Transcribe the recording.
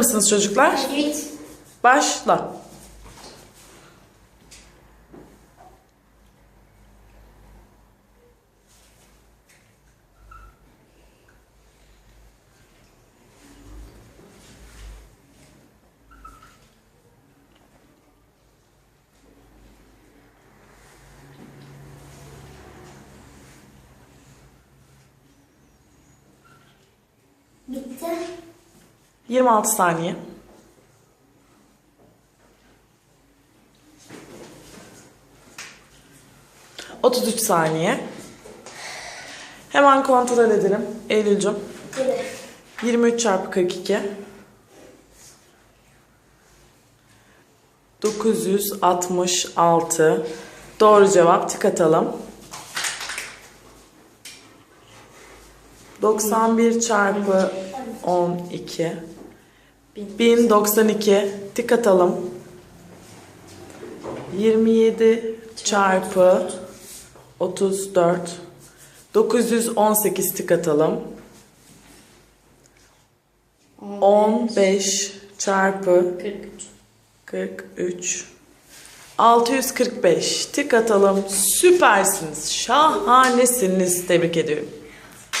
mısınız çocuklar? Evet. Başla. Bitti. 26 saniye. Otuz üç saniye. Hemen kontrol edelim. Eylül'cüm. Yedi. 23 çarpı 42. 966. Doğru cevap. Tık atalım. 91 çarpı 12. 1092. Tık atalım. 27 çarpı 34. 918 tık atalım. 15 çarpı 43. 43 645 tık atalım süpersiniz şahanesiniz tebrik ediyorum